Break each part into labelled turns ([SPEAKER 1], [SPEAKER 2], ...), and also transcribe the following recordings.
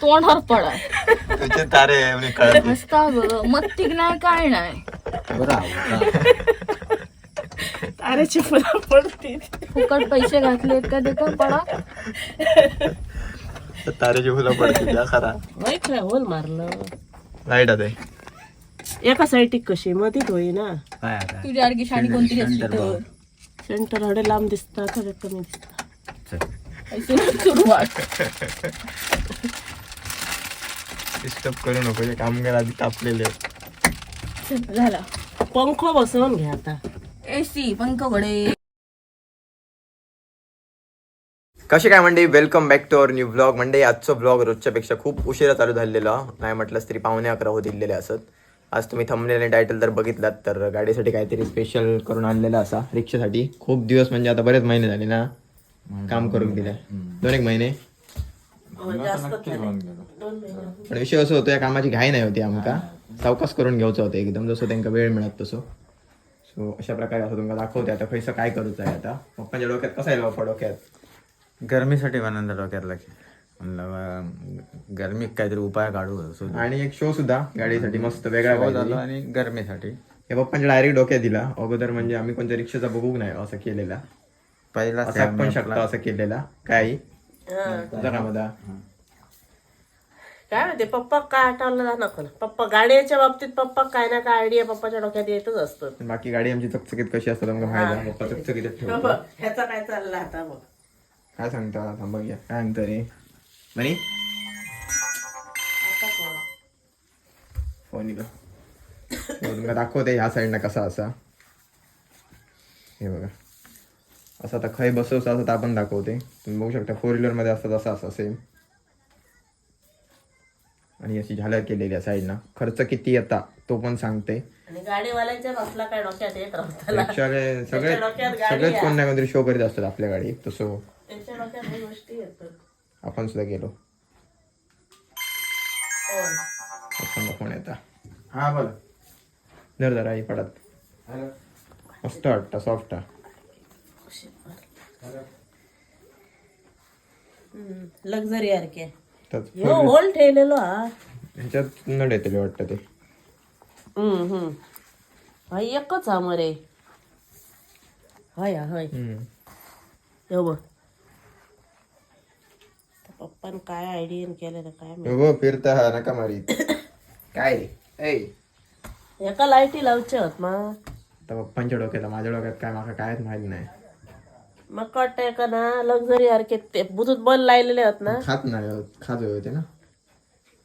[SPEAKER 1] तोंडावर पडा.
[SPEAKER 2] तुझे तारे म्हणजे कळत
[SPEAKER 1] हसता ग मत्तिक नाही काय नाही.
[SPEAKER 3] तारेची फुलं पडतील.
[SPEAKER 1] फुकट पैसे घातले का ते का पडा
[SPEAKER 2] तारेची फुलं पडतील त्या खरा.
[SPEAKER 3] वाईट रे होल मारलं.
[SPEAKER 2] लाइट आता
[SPEAKER 3] एका साईड कशी मधीत होई ना.
[SPEAKER 2] काय आता
[SPEAKER 1] तुझ्या अर्गी शाणी तर?
[SPEAKER 3] सेंटर हडे लांब दिसतात खरे कमी दिसतात
[SPEAKER 1] ऐसून सुरुवात.
[SPEAKER 2] डिस्टर्ब करू नको हे कामगार आधी तापलेले
[SPEAKER 1] झाला.
[SPEAKER 3] पंखो बसवून घ्या आता.
[SPEAKER 1] एसी पंख घडे
[SPEAKER 2] कसे काय म्हणजे welcome back to our new blog म्हणजे आजचा ब्लॉग रोजच्यापेक्षा खूप उशिरा चालू झालेला. नाही म्हटलंच तरी पावणे अकरा होत दिलेले असत. आज तुम्ही थंबलेले टायटल जर बघितलात तर गाडीसाठी काहीतरी स्पेशल करून आणलेलं असा रिक्षासाठी. खूप दिवस म्हणजे आता बरेच महिने झाले ना. काम करून दिले. दोन एक महिने. पण विषय असं होतो या कामाची घाई नाही होती आमका. सावकाश करून घ्यायचं होतं एकदम जसं त्यांना वेळ मिळत तसं. सो अशा प्रकारे असं तुमका दाखवते आता खैसं काय करूचं आहे आता. पप्पांच्या डोक्यात कसं आहे बाप्पा डोक्यात?
[SPEAKER 4] गरमीसाठी बनवलं डोक्यात लक्ष. म्हणलं काहीतरी उपाय काढू.
[SPEAKER 2] आणि एक शो सुद्धा गाडीसाठी मस्त वेगळा
[SPEAKER 4] हो. झालं आणि गरमीसाठी.
[SPEAKER 2] हे पप्पांच्या डायरेक्ट डोक्यात दिला. अगोदर म्हणजे आम्ही कोणत्या रिक्षाचा बघू नाही असं केलेला.
[SPEAKER 4] पहिला
[SPEAKER 2] असा पण शकता असं केलेला. काय? तुझा काम होता
[SPEAKER 3] काय माहिती पप्पा काय आठवलं ना नको पप्पा गाड्याच्या बाबतीत पप्पा काय ना काय आयडिया पप्पाच्या डोक्यात येतच असतो.
[SPEAKER 2] बाकी गाडी आमची चकचकीत कशी असतात आमका माहिती आहे. पप्पा चकचकीतच ठेवतो
[SPEAKER 3] ह्याचा काय चालला आता बघ.
[SPEAKER 2] काय सांगता? थांबा घ्या काय सांगता रे? म्हणी फोन इला दाखवते ह्या साईडनं कसा असा. हे बघा. असं आता खय बसवसा असं तर आपण दाखवते. तुम्ही बघू शकता फोर व्हीलरमध्ये असतात असा असा सेम आणि अशी झालर केलेली आहे साईडनं खर्च किती येता तो पण सांगते.
[SPEAKER 3] गाडीवाल्यांच्या काय डोक्यात येत
[SPEAKER 2] सगळे सगळेच. कोण ना कोणतरी शो करीत असतात आपल्या गाडी तसं. आपण सुद्धा गेलो.
[SPEAKER 3] हो.
[SPEAKER 2] फोन येता हा बोल. जरा आई पडत. मस्त वाटतं सॉफ्ट
[SPEAKER 3] लक्झरी सारखे हो होल ठेवलेलो हा.
[SPEAKER 2] ह्याच्यात नड येते वाटतं ते.
[SPEAKER 3] हम्म हम्म. हा एकच हा मरे. हय हय. हो बघ. पप्पान काय आयडिया केलेलं काय माहीत.
[SPEAKER 2] हो फिरता हा नका मारीत काय? रे ऐ.
[SPEAKER 3] एका लाईटी लावच्या होत मग
[SPEAKER 2] आता पप्पांच्या डोक्यात माझ्या डोक्यात काय माका कायच माहीत नाही.
[SPEAKER 3] मग वाटतंय का ना? लक्झरी सारखे ते बुधूत बल लायलेले आहेत ना.
[SPEAKER 2] खात नाही खात होते ना.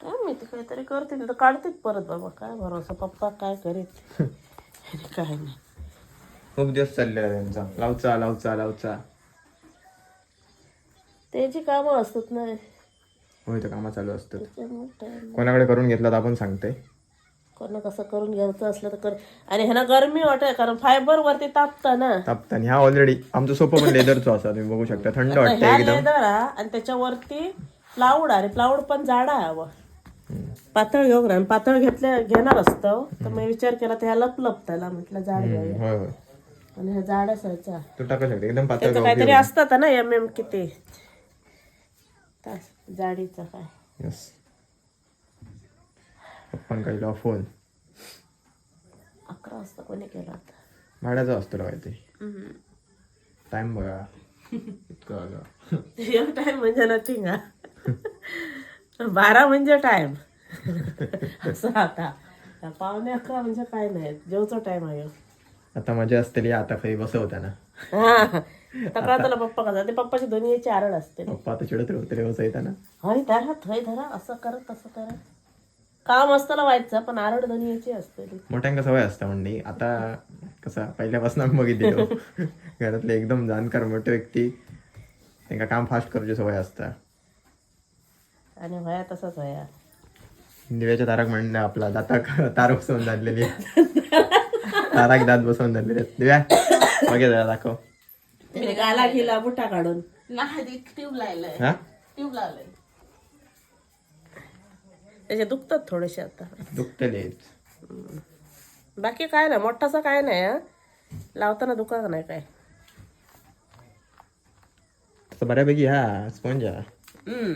[SPEAKER 3] काय माहिती काहीतरी करतील तर काढतील परत बाबा. काय भरोसा? पप्पा काय करीत? अरे काय नाही.
[SPEAKER 2] खूप दिवस चाललेला त्यांचा. लावचा लावचा लावचा
[SPEAKER 3] त्याची कामं असतात ना.
[SPEAKER 2] होय तर कामा चालू असतात.
[SPEAKER 3] त्याच्यामुळे.
[SPEAKER 2] कोणाकडे करून घेतला तर आपण सांगते.
[SPEAKER 3] कोणा कसं करून घ्यायचं असलं तर कर. आणि ह्यानं गरमी वाटत कारण फायबर वरती तापतं ना.
[SPEAKER 2] तापताना ह्या ऑलरेडी आमचं सोपं पण लेदरचं असा तुम्ही बघू शकता. थंड
[SPEAKER 3] आता
[SPEAKER 2] वाटतं
[SPEAKER 3] ह्या
[SPEAKER 2] एकदम.
[SPEAKER 3] लेदर हा आणि त्याच्यावरती प्लाऊड आहे. प्लाऊड पण जाडा आहे हवं पातळ घेऊ ना. आणि पातळ घेतल्या घेणार असतं. तर मी विचार केला तर ह्या त्याला म्हटलं जाड घ्यावे
[SPEAKER 2] होय होय.
[SPEAKER 3] आणि ह्या जाड असायचा.
[SPEAKER 2] तू टाकू शकते. एकदम पातळ
[SPEAKER 3] त्याचं काहीतरी. असतात ना एम एम किती? तास. जाडीचा काय.
[SPEAKER 2] काही फोन.
[SPEAKER 3] अकरा वाजता कोणी केला होता
[SPEAKER 2] भाड्याचा असतो काहीतरी टाइम बघा. इतकं
[SPEAKER 3] एक टाइम म्हणजे नथिंग बारा म्हणजे टाइम असं आता. पावणे अकरा म्हणजे काय नाही. जेवचा टाइम आहे.
[SPEAKER 2] आता मजा असतेली आता काही बसवता ना.
[SPEAKER 3] हा. आता कळतं पप्पा कसा ते पप्पाची दोन्ही याची आरड असते
[SPEAKER 2] पप्पा आता चिडत उतरे बसायचा ना.
[SPEAKER 3] हय धरा थय धरा. असं करत तसं करत काम असताना व्हायचं पण आरड दोन्ही याची असते
[SPEAKER 2] मोठ्यांका सवय असतं म्हणजे आता कसा पहिल्यापासून आम्ही बघितलेलो. घरातले एकदम जाणकार मोठे व्यक्ती. त्यांना काम फास्ट करूची सवय असता.
[SPEAKER 3] आणि भया तसाच भया
[SPEAKER 2] दिव्याच्या तारक म्हणलं आपला दाता तार बसवून झालेली आहे. ताराक दात बसवून झालेले आहेत. दिव्या बघे जरा दाखव.
[SPEAKER 3] गाला गेला बुटा काढून.
[SPEAKER 1] नाही ट्यूब लायलंय
[SPEAKER 2] हा?
[SPEAKER 1] ट्यूब लावलंय.
[SPEAKER 3] त्याचे दुखतात थोडेसे आता.
[SPEAKER 2] दुखतलेच
[SPEAKER 3] बाकी काय नाही मोठासा काय नाही हा. लावताना दुखा नाही काय.
[SPEAKER 2] बऱ्यापैकी हा स्पंज हा.
[SPEAKER 3] हम्म.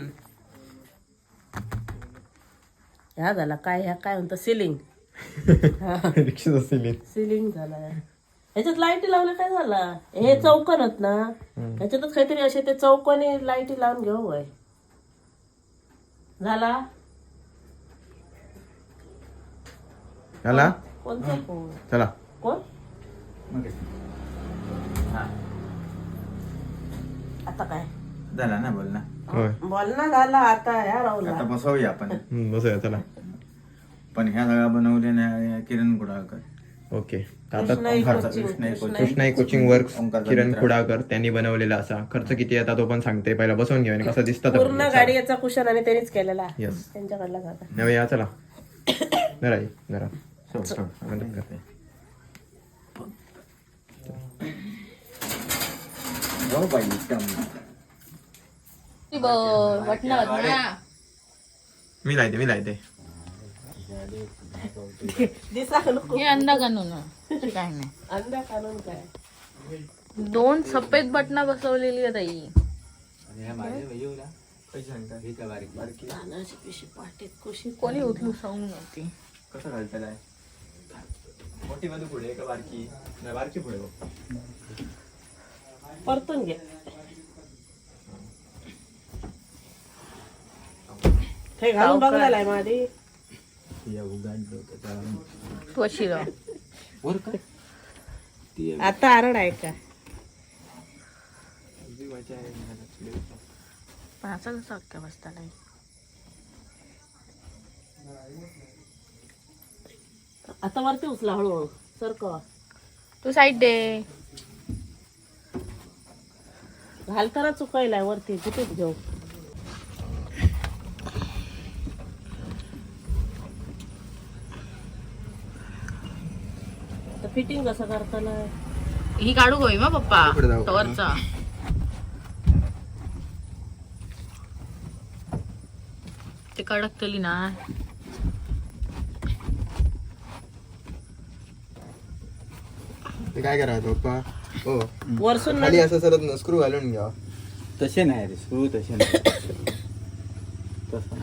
[SPEAKER 3] ह्या झाला काय ह्या काय म्हणतो सिलिंग.
[SPEAKER 2] रिक्षाच असेल
[SPEAKER 3] सिलिंग झाला. ह्याच्यात लाईटी लावल्या काय झाला? हे चौकन आहेत ना. ह्याच्यातच काहीतरी असे ते चौकोनी लाईटी लावून घेऊ होय. झाला? कोणता?
[SPEAKER 2] चला.
[SPEAKER 3] कोण? आता काय?
[SPEAKER 4] झाला ना बोल ना.
[SPEAKER 2] होय.
[SPEAKER 3] झाला आता ह्या राहुला
[SPEAKER 4] आता बसवूया आपण.
[SPEAKER 2] हम्म, बसूया चला.
[SPEAKER 4] पण ह्या सगळ्या बनवल्या किरण कुडाळकर.
[SPEAKER 2] ओके. आता
[SPEAKER 3] कृष्णाई
[SPEAKER 4] ओंकारचा-
[SPEAKER 3] कोचिंग.
[SPEAKER 4] कृष्णाई
[SPEAKER 2] वर्क
[SPEAKER 4] ओंकारचा
[SPEAKER 2] किरण
[SPEAKER 4] मित्र.
[SPEAKER 2] कुडाकर त्यांनी बनवलेला असा. खर्च किती येतात तो पण सांगते. पहिला बसवून घेऊया आणि कसं दिसतात
[SPEAKER 3] पूर्ण गाडी याचा कुशन आणि त्यांनीच केलेला. त्यांच्याकडला जाता
[SPEAKER 2] चला. जरा ये, मदत.
[SPEAKER 4] जाऊ पाहिजे
[SPEAKER 2] मी लायते मी लायते
[SPEAKER 3] दिसा नको
[SPEAKER 1] हे अंडा कानून काय नाही
[SPEAKER 3] अंडा काढून काय
[SPEAKER 1] दोन सफेद बटना बसवलेली
[SPEAKER 3] पाटीत कुशी
[SPEAKER 1] कोणी उठलू सांगू नव्हती
[SPEAKER 2] कसं घालताय मोठी बाजू पुढे का बारकी नाही बारकी पुढे बघ.
[SPEAKER 3] परतून हे घालून बघायला माझी
[SPEAKER 1] तू अशी राह
[SPEAKER 3] आता आरड आहे का?
[SPEAKER 1] पण असा कसा अक्का बसता नाही
[SPEAKER 3] आता वरती उचला हळूहळू. सरकवा
[SPEAKER 1] तू साईड दे.
[SPEAKER 3] घालताना चुकायलाय वरती कुठेच घेऊ. फिटिंग कसं करताना?
[SPEAKER 1] ही काढू गोई मग पप्पा. टॉरचा ते कडकतली ना.
[SPEAKER 2] ते काय करायचं पप्पा? हो.
[SPEAKER 3] वरसून
[SPEAKER 2] खाली असं सरत स्क्रू घालून घ्या.
[SPEAKER 4] तसे नाही रे स्क्रू तसे नाही. तसं.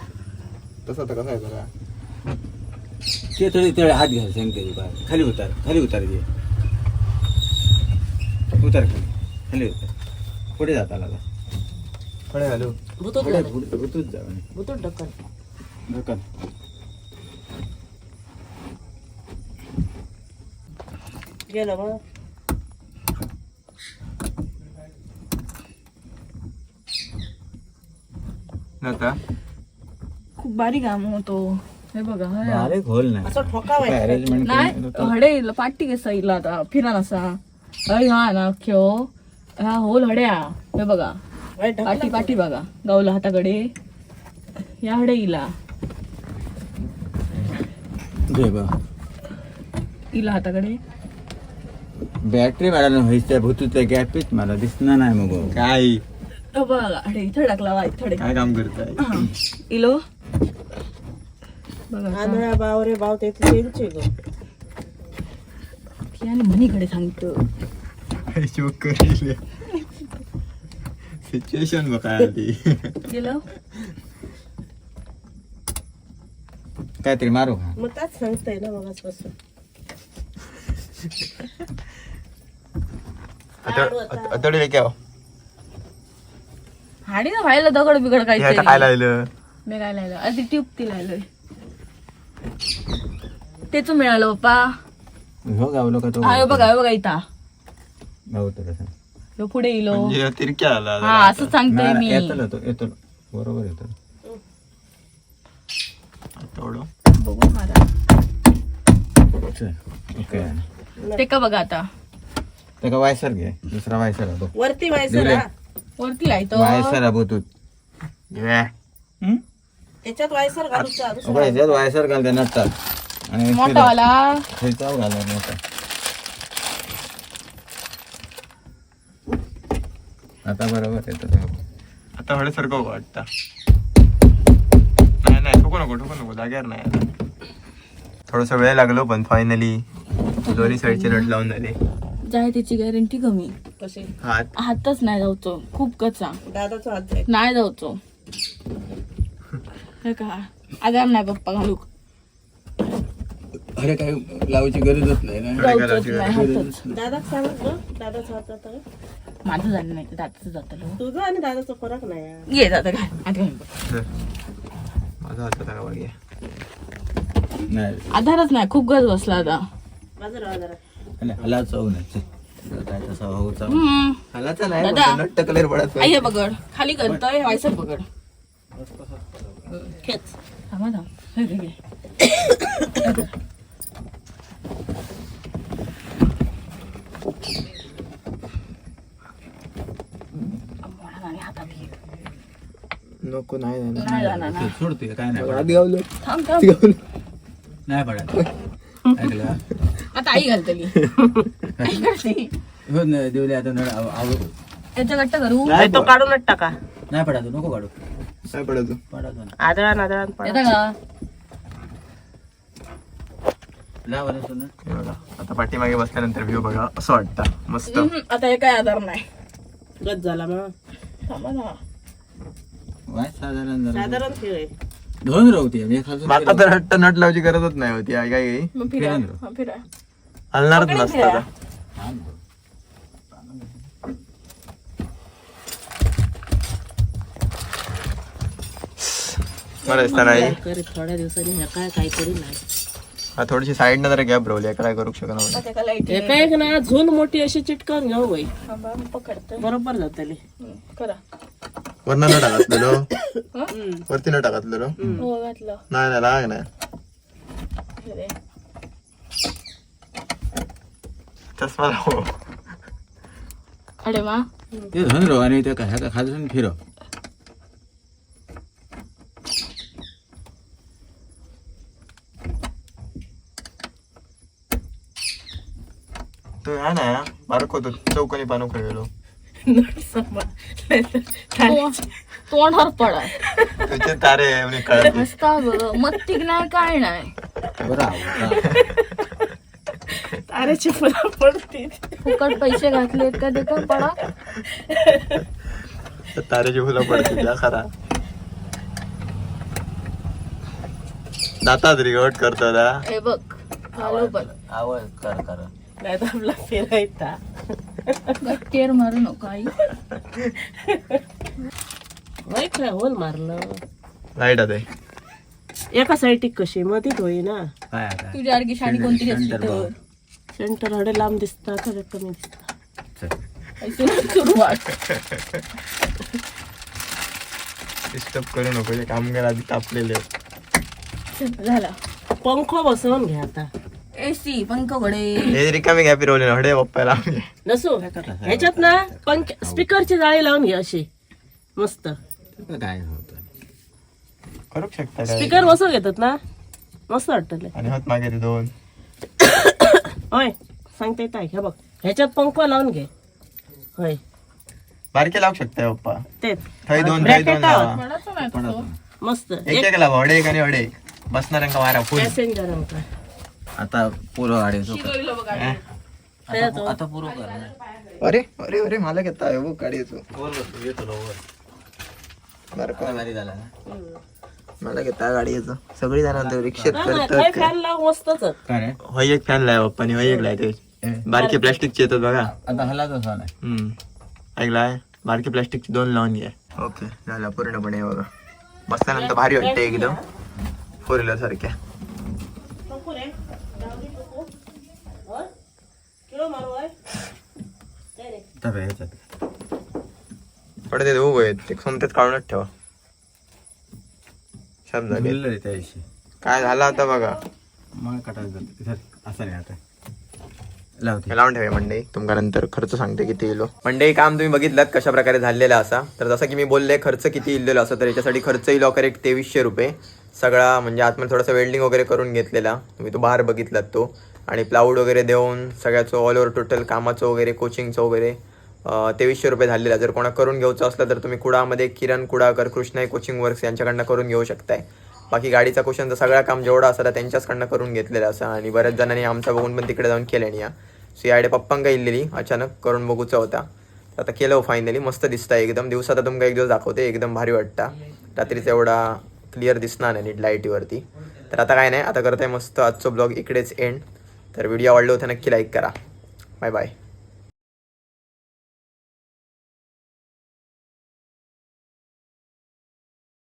[SPEAKER 2] तसं तर कसं आहे बघा.
[SPEAKER 4] ते थोडे तेवढे हात घ्याल सांगते बाहेर खाली उतार खाली उतार घे. उतार खाली खाली उतार. पुढे जाता लागा
[SPEAKER 2] पुढे घालू.
[SPEAKER 3] भुतूत
[SPEAKER 4] पुढे
[SPEAKER 3] झालं.
[SPEAKER 4] पुढे उतूच जाऊ
[SPEAKER 3] भुतूत ढक्कन
[SPEAKER 4] ढकल.
[SPEAKER 3] गेलं मग
[SPEAKER 2] आता
[SPEAKER 1] खूप बारीक काम होतो हे बघा
[SPEAKER 4] अरे खोल नाही.
[SPEAKER 3] असं ठोकावायचं
[SPEAKER 4] अरेंजमेंट
[SPEAKER 1] नाही हडे पाटी के साईडला आता फिरा नसा अय हा ना ख्यो हा होल हड्या. हे बघा.
[SPEAKER 3] वाई ढकला.
[SPEAKER 1] पाटी पाटी बघा. गावला हाताकडे. या हडे इला
[SPEAKER 4] बा.
[SPEAKER 1] इला हाताकडे.
[SPEAKER 4] बॅटरी मॅडम व्हायच्या भूतूतल्या गॅपीत मला दिसणार नाही मग
[SPEAKER 2] काय
[SPEAKER 1] हे बघा हडे इथं टाकला वा इथं
[SPEAKER 2] काय काम करताय
[SPEAKER 1] हा. इलो बघा
[SPEAKER 3] आंधळा बाव रे बाव ते त्यांची गो
[SPEAKER 1] आणि म्हणीकडे सांगतो
[SPEAKER 2] शोक सिच्युएशन बघा आधी
[SPEAKER 1] गेलो
[SPEAKER 4] काहीतरी मारू का
[SPEAKER 3] मग त्याच सांगताय ना मग आजपासून
[SPEAKER 2] अतडी
[SPEAKER 1] हाडी ना व्हायला दगड बिगड
[SPEAKER 2] काय
[SPEAKER 1] काहीतरी
[SPEAKER 2] लावलं
[SPEAKER 1] मी काय लायलं अरे ती ट्यूब ती तेच मिळालं पप्पा.
[SPEAKER 4] हो गावलो का तो
[SPEAKER 1] हा बघा बघा इथं. ह्यो पुढे इलो
[SPEAKER 2] म्हणजे तिरक्या आला
[SPEAKER 1] हा असं सांगतोय मी.
[SPEAKER 4] येतो तो येतो बरोबर येतो
[SPEAKER 1] बघू मारा ते का बघा आता?
[SPEAKER 4] त्याका वायसर घे. दुसरा वायसर आहे बघ
[SPEAKER 3] वरती व्हायचं
[SPEAKER 4] दिले.
[SPEAKER 3] ना
[SPEAKER 1] वरती लायतो
[SPEAKER 4] वायसर आहे भूतूत
[SPEAKER 3] त्याच्यात वायसर घालूचा
[SPEAKER 4] अगं, ह्याच्यात वायसर घालते नटतात. आणि
[SPEAKER 1] मोठा वाला.
[SPEAKER 4] खायचा घाला मोठा. आता बरोबर येतो तो.
[SPEAKER 2] आता हळेसारखं वाटतं. नाही नाही ठोकू नको ठोकू नको जाग्यावर नाही आता. थोडस वेळ लागलो पण फायनली दोन्ही साईडचे नट लावून झाले.
[SPEAKER 1] जाय त्याची गॅरंटी कमी. कसे
[SPEAKER 2] हात?
[SPEAKER 1] हातच नाही जाऊचो खूप कचा
[SPEAKER 3] दादाचा हात आहे.
[SPEAKER 1] नाही जाऊचो हे का? आधार नाही पप्पा घालू.
[SPEAKER 4] अरे काय लावायची गरजच नाही ना.
[SPEAKER 1] जाऊचोच नाही हातच.
[SPEAKER 3] दादाच हात जातं
[SPEAKER 1] माझं झालं नाही दादाचं जातं
[SPEAKER 3] तुझं आणि दादाचा फरक नाही आहे.
[SPEAKER 1] ये दादा घाल. बघ.
[SPEAKER 2] माझा हात होता हे.
[SPEAKER 4] नाही.
[SPEAKER 1] आधारच नाही खूप गज बसला आता.
[SPEAKER 3] माझं राहा जरा
[SPEAKER 4] आणि हला चव नाही चल. काय तसा हो चव
[SPEAKER 1] हम्म.
[SPEAKER 2] हालाचा नाही
[SPEAKER 1] दादा.
[SPEAKER 2] पण नट्ट कलर पडत
[SPEAKER 1] आई हे बघड खाली करतोय व्हायचं बघड
[SPEAKER 3] खेच
[SPEAKER 1] थांबा थांब हे घे, घे. आंबोळा नाही, हातात घे.
[SPEAKER 2] नको नाही नाही, नाही.
[SPEAKER 1] नाही जाणार ना.
[SPEAKER 4] सोडते काय नाही
[SPEAKER 2] गावलो
[SPEAKER 1] थांब थांब
[SPEAKER 4] नाही पडत ऐकलं?
[SPEAKER 1] आता आई घालतली.
[SPEAKER 4] हो ना देवले आता नळ
[SPEAKER 1] त्याच्या गट्ट करू.
[SPEAKER 3] नाही तो काढूनच टाका.
[SPEAKER 4] नाही पडायचं नको काढू.
[SPEAKER 2] काय पडत
[SPEAKER 4] पडायचं ना.
[SPEAKER 3] आदळान आदळान पडा.
[SPEAKER 1] येतं का?
[SPEAKER 4] लाव बरं सोनं.
[SPEAKER 2] हे बघा आता पाठीमागे बसल्यानंतर व्ह्यू बघा असं वाटतं. मस्त.
[SPEAKER 1] हम्म, आता हे काय आधार नाही.
[SPEAKER 3] गज झाला मग
[SPEAKER 1] थांबा ना.
[SPEAKER 4] वाय साधारण जरा.
[SPEAKER 3] साधारण खेळ आहे.
[SPEAKER 4] दोन राहते मी खालून
[SPEAKER 2] आता तर हट्ट नट लावायची गरजच नाही होती काय काय
[SPEAKER 1] मग फिरा. हा, फिरा.
[SPEAKER 2] हलणारच नसतं. बरं नाही.
[SPEAKER 3] थोड्या दिवसांनी काहीतरी नाही.
[SPEAKER 2] हा थोडीशी साईडनं जरा गॅप रवली काय करू शकत नाही
[SPEAKER 1] एका
[SPEAKER 3] लाइट एक ना झूल मोठी अशी चिटकवून घेऊ बाई.
[SPEAKER 1] थांबा मी पकडते
[SPEAKER 3] बरोबर जातली
[SPEAKER 1] करा.
[SPEAKER 2] वरनं न टाकतलेलो
[SPEAKER 1] हा?
[SPEAKER 2] वरती न टाकतलेलो
[SPEAKER 1] हो घातलं.
[SPEAKER 2] नाही नाही लाग नाही
[SPEAKER 1] दे.
[SPEAKER 2] चष्मा लाव
[SPEAKER 1] अरे मा
[SPEAKER 4] ते धन राव आणि ते काय खालून फिरव
[SPEAKER 2] तू आहे ना बारको तो चौकोनी पानू खेळलो
[SPEAKER 1] तोंड तोंडावर पडा.
[SPEAKER 2] तुझे तारे कळत
[SPEAKER 1] हसता बरं मत्तिक नाही काय नाही.
[SPEAKER 4] बरं आवडतं.
[SPEAKER 3] तारेची फुलं पडतील.
[SPEAKER 1] फुकट पैसे घातले का का पडा.
[SPEAKER 2] तारेची फुलं पडतील त्या खरा. दातात रिगवट करतो दा.
[SPEAKER 1] हे बघ आलो
[SPEAKER 4] आवड कर कर.
[SPEAKER 3] नाही तर आपला फिरायचा
[SPEAKER 1] गट्टीवर मारू नको आई.
[SPEAKER 3] वाईट काय होल मारलं.
[SPEAKER 2] लाइट आता
[SPEAKER 3] एका साईटिक कशी मधीत होई ना.
[SPEAKER 4] काय आता?
[SPEAKER 1] तुझी आरगी शाणी कोणती घेतली तर?
[SPEAKER 3] सेंटर हडे लांब दिसता खरं कमी दिसता.
[SPEAKER 4] चल.
[SPEAKER 1] इथून सुरुवात.
[SPEAKER 2] डिस्टर्ब करू नको ते कामगार आधी तापलेले.
[SPEAKER 1] झाला.
[SPEAKER 3] पंखो बसवून घ्या आता.
[SPEAKER 1] एसी पंख घडे.
[SPEAKER 2] हे रिकामी घ्या फिरवले ना. हडे पप्पाला
[SPEAKER 3] नसू ह्याच्यात ना पंख स्पीकरची जाळी लावून घ्या अशी. मस्त.
[SPEAKER 4] काय होतं?
[SPEAKER 2] करू शकता
[SPEAKER 3] स्पीकर बसवून घेतात ना? मस्त वाटत
[SPEAKER 2] आणि होत मागे ते दोन.
[SPEAKER 3] होय सांगता येत आहे ह्या बघ ह्याच्यात पंखो लावून घे. होय.
[SPEAKER 2] बारके लावू शकताय पप्पा.
[SPEAKER 3] तेच.
[SPEAKER 2] थंय दोन थंय लावा.
[SPEAKER 3] मस्त.
[SPEAKER 2] एक एक लावा एक आणि हडे एक बसणाऱ्यांका वारा फुल
[SPEAKER 3] पॅसेंजर
[SPEAKER 4] आता पुरं गाडी
[SPEAKER 1] शिरोलीला बघा.
[SPEAKER 4] आता पुरं कर
[SPEAKER 2] अरे अरे अरे मला घेता आहे गाडी येतो बरं का?
[SPEAKER 4] भारी झाला ना?
[SPEAKER 2] मला घेता गाडी येतो सगळी जण रिक्षेत
[SPEAKER 3] काय
[SPEAKER 2] करतात
[SPEAKER 3] फॅन लाव मस्तच
[SPEAKER 4] काय रे?
[SPEAKER 2] होय एक फॅन लाय पप्पानी होय एक लाय ते. बारके प्लास्टिकचे येतात बघा.
[SPEAKER 4] आता हला तसा नाही.
[SPEAKER 2] हम्म. ऐकलाय बारके प्लास्टिकचे दोन लावून घ्या ओके झाला पूर्णपणे हे बघा. बसल्यानंतर भारी वाटते एकदम. फोर व्हीलर सारख्या.
[SPEAKER 4] ह्याच्यात
[SPEAKER 2] थोडे ते उभं आहेत. ते सोमतेच काढूनच ठेवा.
[SPEAKER 4] बोललं रे त्याशी
[SPEAKER 2] काय झालं आता बघा.
[SPEAKER 4] मग कटायचं सर असं नाही आता. लावते.
[SPEAKER 2] हे लावून ठेवा मंडई. तुमका नंतर खर्च सांगते किती येलो मंडई काम तुम्ही बघितलात कशा प्रकारे झालेला असा? तर जसं की मी बोलले खर्च किती इल्लेलो असा तर याच्यासाठी खर्च येईल करेक्ट तेवीसशे रुपये. सगळा म्हणजे आतमध्ये थोडासा वेल्डिंग वगैरे करून घेतलेला. तुम्ही तो बाहेर बघितलात तो. आणि प्लाऊड वगैरे देऊन सगळ्याचं ऑल ओव्हर टोटल कामाचं वगैरे कोचिंगचं वगैरे. तेवीसशे रुपये झालेला जर कोणा करून घ्यायचं असलं तर तुम्ही कुडामध्ये किरण कुडाकर कृष्णाई कोचिंग वर्क्स यांच्याकडनं करून घेऊ शकताय. बाकी गाडीचा क्वेश्चनचं सगळं काम जेवढं असतं त्यांच्याचकडनं करून घेतलेलं असं. आणि बऱ्याच जणांनी आमचा बघून पण तिकडे जाऊन केलं या सो याडे आयडिया पप्पांका इल्लेली अचानक करून बघूचा होता. तर आता केलं हो फायनली मस्त दिसता एकदम. दिवसात आता तुमका एक दिवस दाखवते एकदम भारी वाटता. रात्रीचा एवढा क्लिअर दिसणार नाही नीट लाईटीवरती तर आता काय नाही आता करताय मस्त आजचं ब्लॉग इकडेच एंड तर व्हिडिओ आवडला होता नक्की लाईक करा. Bye bye